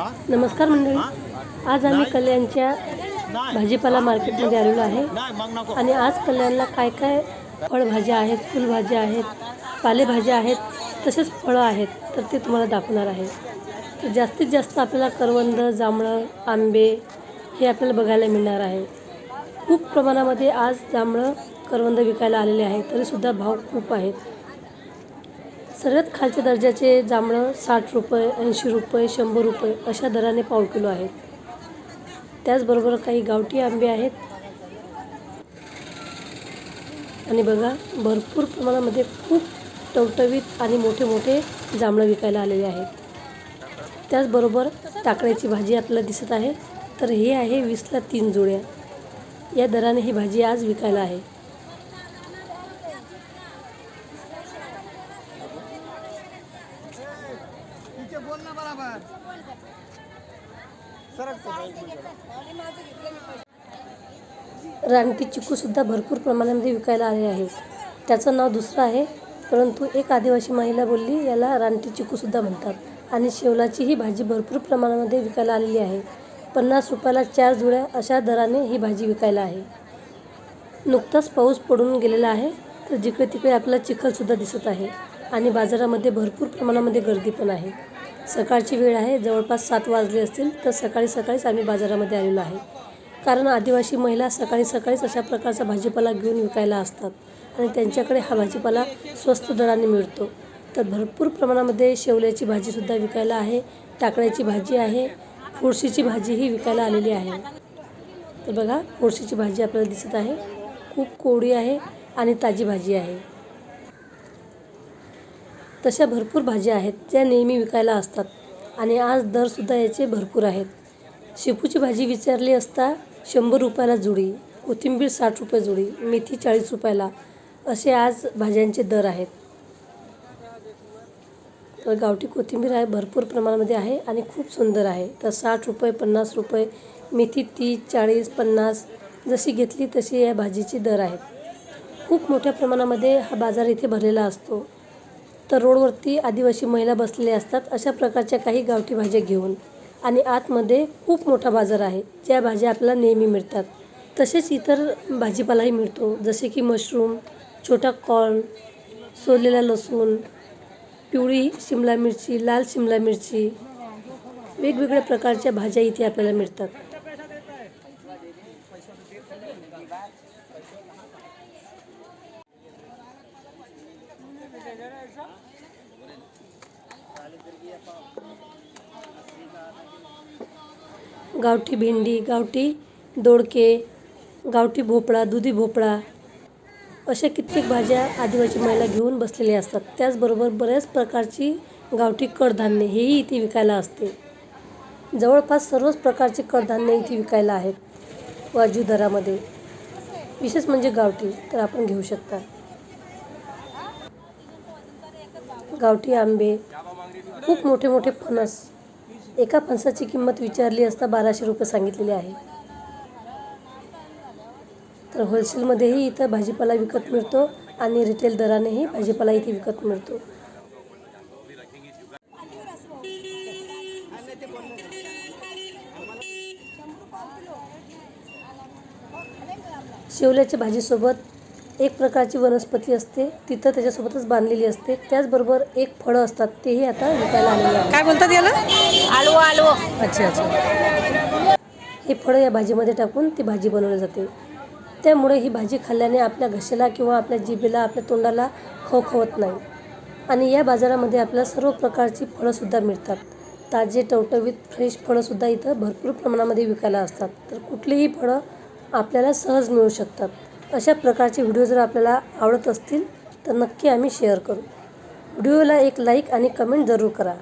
नमस्कार मंडळी. आज आम्ही कल्याणच्या भाजीपाला मार्केटमध्ये आलेलो आहे. आणि आज कल्याणला काय काय फळभाज्या आहेत फुलभाज्या आहेत पालेभाज्या आहेत तसेच फळं आहेत तर ते तुम्हाला दाखवणार आहे. तर जास्तीत जास्त आपल्याला करवंद जांभळं आंबे हे आपल्याला बघायला मिळणार आहे. खूप प्रमाणामध्ये आज जांभळं करवंद विकायला आलेले आहे तरीसुद्धा भाव खूप आहेत. सर्वात खालच्या दर्जाचे जांभळं साठ रुपये ऐंशी रुपये शंभर रुपये अशा दराने पाव किलो आहेत. त्याचबरोबर काही गावठी आंबे आहेत. आणि बघा भरपूर प्रमाणामध्ये खूप टवटवीत आणि मोठे मोठे जांभळं विकायला आलेले आहेत. त्याचबरोबर टाकळ्याची भाजी आपल्याला दिसत आहे. तर हे आहे वीसला तीन जुड्या. या दराने ही भाजी आज विकायला आहे. रानटी चिकूसुद्धा भरपूर प्रमाणामध्ये विकायला आले आहेत. त्याचं नाव दुसरं आहे परंतु एक आदिवासी महिला बोलली याला रानटी चिकूसुद्धा म्हणतात. आणि शेवलाची ही भाजी भरपूर प्रमाणामध्ये विकायला आलेली आहे. पन्नास रुपयाला चार जुळ्या अशा दराने ही भाजी विकायला आहे. नुकताच पाऊस पडून गेलेला आहे तर जिकडे तिकडे आपल्याला चिखलसुद्धा दिसत आहे. आणि बाजारामध्ये भरपूर प्रमाणामध्ये गर्दी पण आहे. सकाळची वेळ आहे. जवळपास सात वाजले असतील तर सकाळी सकाळीच आम्ही बाजारामध्ये आलेलो आहे. कारण आदिवासी महिला सकाळी सकाळीच अशा प्रकारचा भाजीपाला घेऊन विकायला असतात आणि त्यांच्याकडे हा भाजीपाला स्वस्त दराने मिळतो. तर भरपूर प्रमाणामध्ये शेवल्याची भाजीसुद्धा विकायला आहे टाकळ्याची भाजी आहे फुरशीची भाजीही विकायला आलेली आहे. तर बघा फुरशीची भाजी आपल्याला दिसत आहे. खूप कोवळी आहे आणि ताजी भाजी आहे. तशा भरपूर भाज्या आहेत ज्या नेहमी विकायला असतात. आणि आज दरसुद्धा याचे भरपूर आहेत. शेपूची भाजी विचारली असता शंभर रुपयाला जुडी कोथिंबीर साठ रुपये जुडी मेथी चाळीस रुपयाला असे आज भाज्यांचे दर आहेत. तर गावठी कोथिंबीर आहे भरपूर प्रमाणामध्ये आहे आणि खूप सुंदर आहे. तर साठ रुपये पन्नास रुपये मेथी तीस चाळीस पन्नास जशी घेतली तशी या भाजीचे दर आहेत. खूप मोठ्या प्रमाणामध्ये हा बाजार इथे भरलेला असतो. तर रोडवरती आदिवासी महिला बसलेल्या असतात अशा प्रकारच्या काही गावठी भाज्या घेऊन. आणि आतमध्ये खूप मोठा बाजार आहे. ज्या भाज्या आपल्याला नेहमी मिळतात. तसेच इतर भाजीपालाही मिळतो. जसे की मशरूम छोटा कॉर्न सोललेला लसूण पिवळी शिमला मिरची लाल शिमला मिरची वेगवेगळ्या प्रकारच्या भाज्या इथे आपल्याला मिळतात. गावठी भेंडी गावठी दोडके गावठी भोपळा दुधी भोपळा अशा कित्येक भाज्या आदिवासी महिला घेऊन बसलेल्या असतात. त्याचबरोबर बऱ्याच प्रकारची गावठी कडधान्ये हेही इथे विकायला असते. जवळपास सर्वच प्रकारचे कडधान्य इथे विकायला आहेत. वाजू दरामध्ये. विशेष म्हणजे गावठी तर आपण घेऊ शकता. गावठी आंबे खूप मोठे मोठे फणस. एका फणसाची किंमत विचारली असता बाराशे रुपये सांगितलेली आहे. तर होलसेलमध्येही इथं भाजीपाला विकत मिळतो आणि रिटेल दरानेही भाजीपाला इथे विकत मिळतो. शेवल्याच्या भाजीसोबत एक प्रकारची वनस्पती असते. तिथं त्याच्यासोबतच बांधलेली असते. त्याचबरोबर एक फळं असतात. तेही आता विकायला आलेले आहेत. काय बोलतात याला? आलू आलू. अच्छा अच्छा. हे फळं या भाजीमध्ये टाकून ती भाजी बनवली जाते. त्यामुळे ही भाजी खाल्ल्याने आपल्या घशाला किंवा आपल्या जिभेला आपल्या तोंडाला खवखवत नाही. आणि या बाजारामध्ये आपल्याला सर्व प्रकारची फळंसुद्धा मिळतात. ताजे टवटवीत फ्रेश फळंसुद्धा इथं भरपूर प्रमाणामध्ये विकायला असतात. तर कुठलीही फळं आपल्याला सहज मिळू शकतात. अशा प्रकारचे व्हिडिओ जर आपल्याला आवडत असतील तर नक्की आम्ही शेअर करू. व्हिडिओला एक लाईक आणि कमेंट जरूर करा.